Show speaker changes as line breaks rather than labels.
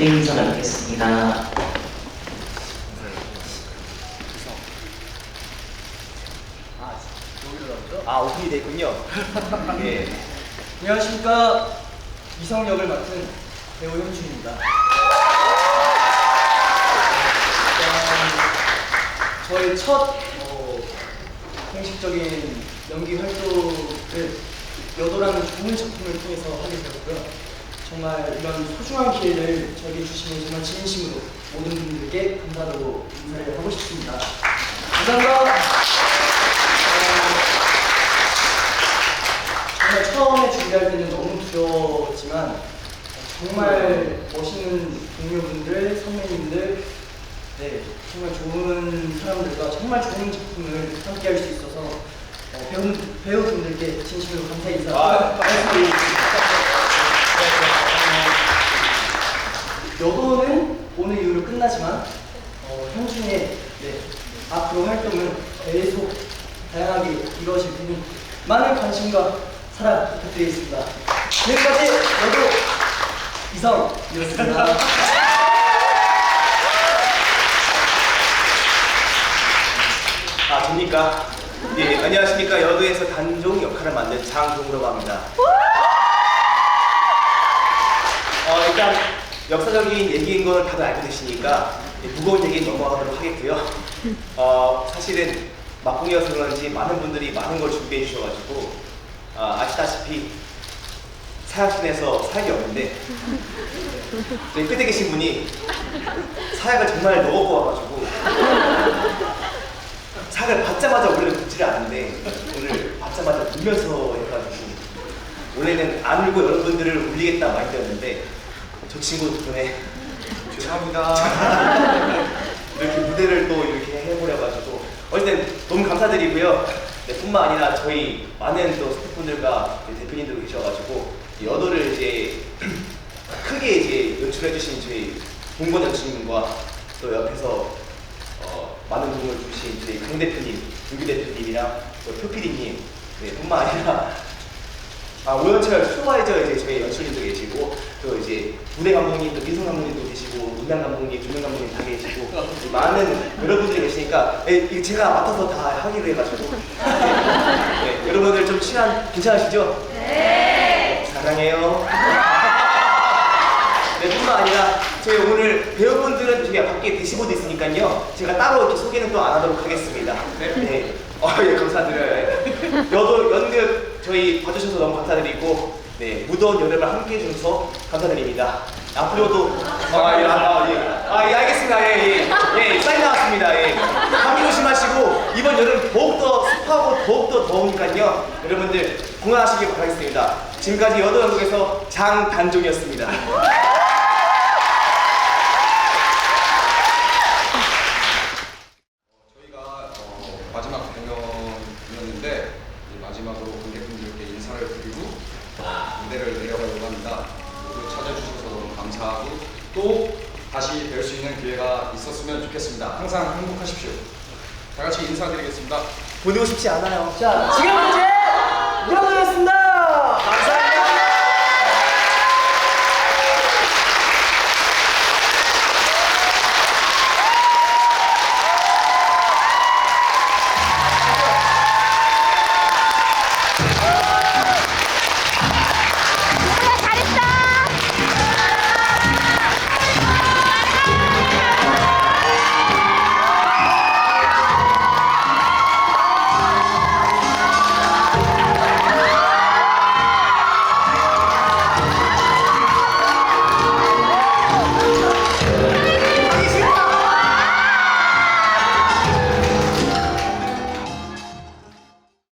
무대 인사 나누겠습니다.
아 오픈이 됐군요. 예.
안녕하십니까 이성 역을 맡은 배우 현준입니다. 저의 첫 어, 공식적인 연기 활동을 여도라는 좋은 작품을 통해서 하게 되었고요. 정말 이런 소중한 기회를 저에게 주시는 정말 진심으로 모든 분들께 감사로 인사를 하고 싶습니다. 감사합니다. 어, 정말 처음에 준비할 때는 너무 두려웠지만 정말 멋있는 동료분들, 선배님들, 네 정말 좋은 사람들과 정말 좋은 작품을 함께 할 수 있어서 어, 배우, 배우분들께 진심으로 감사 인사
아,
말씀드리겠습니다. 여도는 오늘 이후로 끝나지만 어, 현준의 네, 앞으로 활동은 계속 다양하게 이루어질 테니 많은 관심과 사랑 부탁드리겠습니다. 지금까지 여도 이성이었습니다.
아 접니까? 예 안녕하십니까 여도에서 단종 역할을 맡는 장종우라고 합니다. 어 일단 역사적인 얘기인 건 다들 알고 계시니까 이 무거운 얘기 넘어가도록 하겠고요. 어 사실은 막공이어서 그런지 많은 분들이 많은 걸 준비해 주셔가지고 아, 아시다시피 사약신에서 사약이 없는데 저희 끝에 계신 분이 사약을 정말 넣어고 와가지고 사약을 받자마자 원래는 붓지를 않는데 오늘 받자마자 울면서 해가지고 원래는 안 울고 여러분들을 울리겠다 마인드였는데 저 친구 덕분에 죄송합니다. 이렇게 무대를 또 이렇게 해버려가지고. 어쨌든 너무 감사드리고요. 네, 뿐만 아니라 저희 많은 또 스태프분들과 이제 대표님들 계셔가지고 이 여도를 이제 크게 이제 연출해주신 저희 봉건 연출님과 또 옆에서 어, 많은 도움을 주신 저희 강 대표님, 윤규 대표님이랑 또 표피디님. 네, 뿐만 아니라 아, 오연철 슈퍼바이저 이제 저희 연출님도 계시고 또 이제 무대 감독님, 또 미성 감독님도 계시고 문단 감독님, 조명 감독님 다 계시고 많은 여러분들이 계시니까 예, 이거 제가 맡아서 다 하기로 해가지고 네, 네, 여러분들 좀 시간 괜찮으시죠? 네. 사랑해요. 네, 뿐만 아니라 저희 오늘 배우분들은 저기 밖에 대시보드 있으니까요. 제가 따로 이렇게 소개는 또 안 하도록 하겠습니다. 네. 어, 예, 감사드려요. 예. 여도 저희 봐주셔서 너무 감사드리고, 네, 무더운 여름을 함께 해주셔서 감사드립니다. 앞으로도, 아, 예, 아, 예. 아, 예, 알겠습니다. 예, 예. 예, 사인 나왔습니다. 예. 감기 조심하시고, 이번 여름 더욱더 습하고 더욱더 더우니까요. 여러분들 건강하시길 바라겠습니다. 지금까지 여도 연극에서 장단종이었습니다.
여자라고 합니다. 찾아주셔서 너무 감사하고 또 다시 뵐 수 있는 기회가 있었으면 좋겠습니다. 항상 행복하십시오. 다 같이 인사드리겠습니다.
보내고 싶지 않아요.
자, 지금 문제 물어보겠습니다.